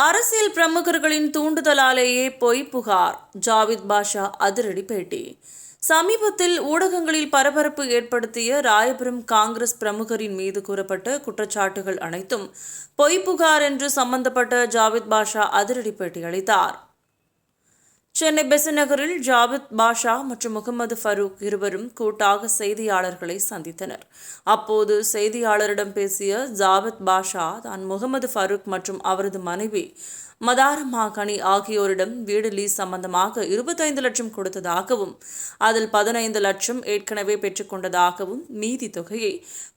அரசியல் பிரமுகர்களின் தூண்டுதலாலேயே பொய் புகார். ஜாவித் பாஷா அதிரடி பேட்டி. சமீபத்தில் ஊடகங்களில் பரபரப்பு ஏற்படுத்திய ராயபுரம் காங்கிரஸ் பிரமுகரின் மீது கூறப்பட்ட குற்றச்சாட்டுகள் அனைத்தும் பொய் புகார் என்று சம்பந்தப்பட்ட ஜாவித் பாஷா அதிரடி பேட்டி அளித்தார். சென்னை பெசன் நகரில் ஜாவித் பாஷா மற்றும் முகமது ஃபரூக் இருவரும் கூட்டாக செய்தியாளர்களை சந்தித்தனர். அப்போது செய்தியாளரிடம் பேசிய ஜாவித் பாஷா தான் முகமது ஃபரூக் மற்றும் அவரது மனைவி மதாரமா கனி ஆகியோரிடம் வீடு லீஸ் சம்பந்தமாக இருபத்தைந்து லட்சம் கொடுத்ததாகவும் அதில் பதினைந்து லட்சம் ஏற்கனவே பெற்றுக்கொண்டதாகவும் மீதி தொகையை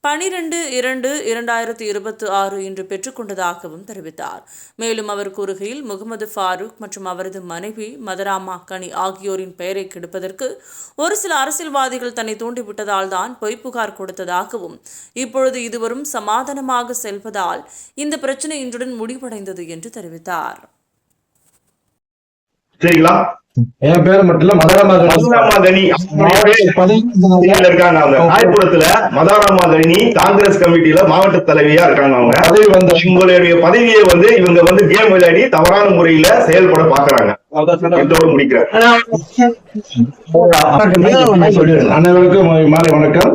பனிரெண்டு இரண்டு இரண்டாயிரத்தி இருபத்தி ஆறு இன்று பெற்றுக்கொண்டதாகவும் தெரிவித்தார். மேலும் அவர் கூறுகையில் முகமது ஃபாரூக் மற்றும் அவரது மனைவி மதரா ராமா கனி ஆகியோரின் பெயரை கெடுப்பதற்கு ஒரு சில அரசியல்வாதிகள் தன்னை தூண்டிவிட்டதால் தான் பொய் புகார் கொடுத்ததாகவும் இப்பொழுது இதுவரும் சமாதானமாக செல்வதால் இந்த பிரச்சனை இன்றுடன் முடிவடைந்தது என்று தெரிவித்தார். சரிங்களா? என் பேர் மட்டும் இல்ல மதாராமாதனி பதவி இருக்காங்க அவங்க ராயபுரத்துல மதாராமாதனி காங்கிரஸ் கமிட்டியில மாவட்ட தலைவியா இருக்காங்க அவங்க பதவி வந்த இவங்களுடைய பதவியை வந்து இவங்க வந்து கேம் விளையாடி தவறான முறையில செயல்பட பாக்குறாங்க முடிக்கிறேன் அனைவருக்கும் மாலை வணக்கம்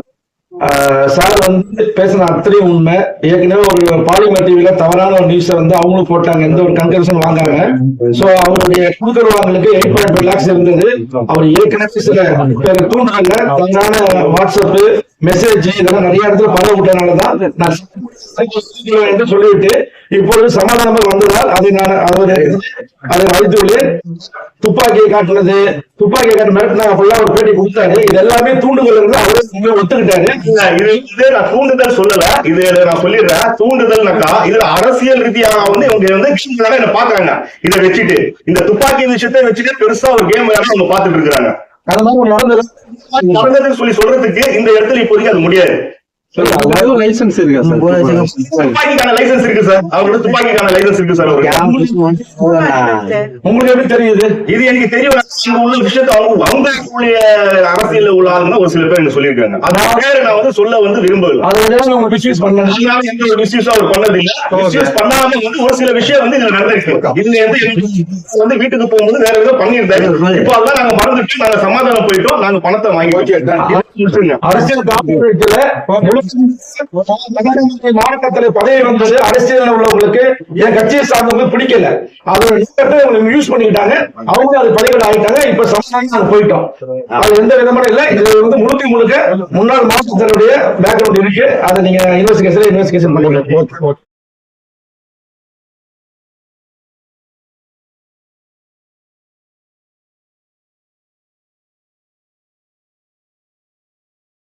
சார் வந்து பேசின அத்தனையும் உண்மை ஏற்கனவே ஒரு பாலிமர் டிவில தவறான ஒரு நியூஸ வந்து அவங்களும் போட்டாங்க எந்த ஒரு கன்கரேஷன் வாங்காங்க சோ அவருடைய கொடுக்கல் எயிட் பாயிண்ட் ஃபைவ் லேக்ஸ் இருந்தது அவர் ஏற்கனவே சில பேர் தூண்டுதல்ல தவறான வாட்ஸ்அப் மெசேஜ் இதெல்லாம் நிறைய இடத்துல பரவ விட்டனாலதான் நான் என்று சொல்லிவிட்டு இப்பொழுது சமாதானமாக வந்ததால் அதை நான் அவர் அதை அழித்துள்ளேன் துப்பாக்கியை காட்டுனது. துப்பாக்கியை காட்டு மிரட்டினா அப்படிலாம் ஒரு பேட்டி கொடுத்தாரு. இது எல்லாமே தூண்டுதல் இருந்து அவரே உண்மையை ஒத்துக்கிட்டாரு. இது இது நான் தூண்டுதல் சொல்லல. இது நான் சொல்லிடுறேன். தூண்டுதல்னாக்கா இதுல அரசியல் ரீதியாக வந்து இவங்க வந்து விஷயங்கள என்ன பாக்குறாங்க இதை வச்சுட்டு இந்த துப்பாக்கி விஷயத்தை வச்சுட்டு பெருசா ஒரு கேம் விளையாட அவங்க பாத்துட்டு நடந்தது. நடந்ததுன்னு சொல்லி சொல்றதுக்கு இந்த இடத்துல இப்போதைக்கு அது முடியாது. லைசன்ஸ் இருக்கா சார். துப்பாக்கிக்கான லைசன்ஸ் இருக்கு சார். அவரோட துப்பாக்கிக்கான லைசன்ஸ் இருக்கு சார் உங்களுக்கு எப்படி தெரியுது? இது எனக்கு தெரியும் இங்க உள்ள விஷயத்த அவங்க அவங்க உள்ள அரசியல்ல உள்ள ஆளுங்க ஒரு சில பேர் எனக்கு சொல்லியிருக்காங்க. அந்த பேரை நான் வந்து சொல்ல வந்து விரும்பல அதை வந்து உங்க மிஸ்யூஸ் பண்ணல. அதனால எந்த ஒரு மிஸ்யூஸும் அவர் பண்ணது இல்ல மிஸ்யூஸ் பண்ணாம வந்து ஒரு சில விஷயம் வந்து இதுல நடந்திருக்கு. இதுல வந்து வீட்டுக்கு போகும்போது வேற ஏதோ பண்ணியிருந்தாரு இப்போ அதெல்லாம் நாங்க மறந்துட்டு நாங்க சமாதானம் போயிட்டோம். நாங்க பணத்தை வாங்கி அரசியல் காப்பீட்டுல மாவட்டத்துல பதவி வந்தது அரசியல் உள்ளவங்களுக்கு என் கட்சியை சார்ந்தவங்க பிடிக்கல. அதோட யூஸ் பண்ணிக்கிட்டாங்க. அவங்க அது பதவிகள் ஆயிட்டாங்க. இப்ப சமாதானம் போயிட்டோம். அது எந்த விதமான இல்ல. இது வந்து முழுக்க முழுக்க முன்னாள் மாவட்டத்தினுடைய பேக்ரவுண்ட் இருக்கு. அதை நீங்க இன்வெஸ்டிகேஷன் இன்வெஸ்டிகேஷன் பண்ணிக்கலாம்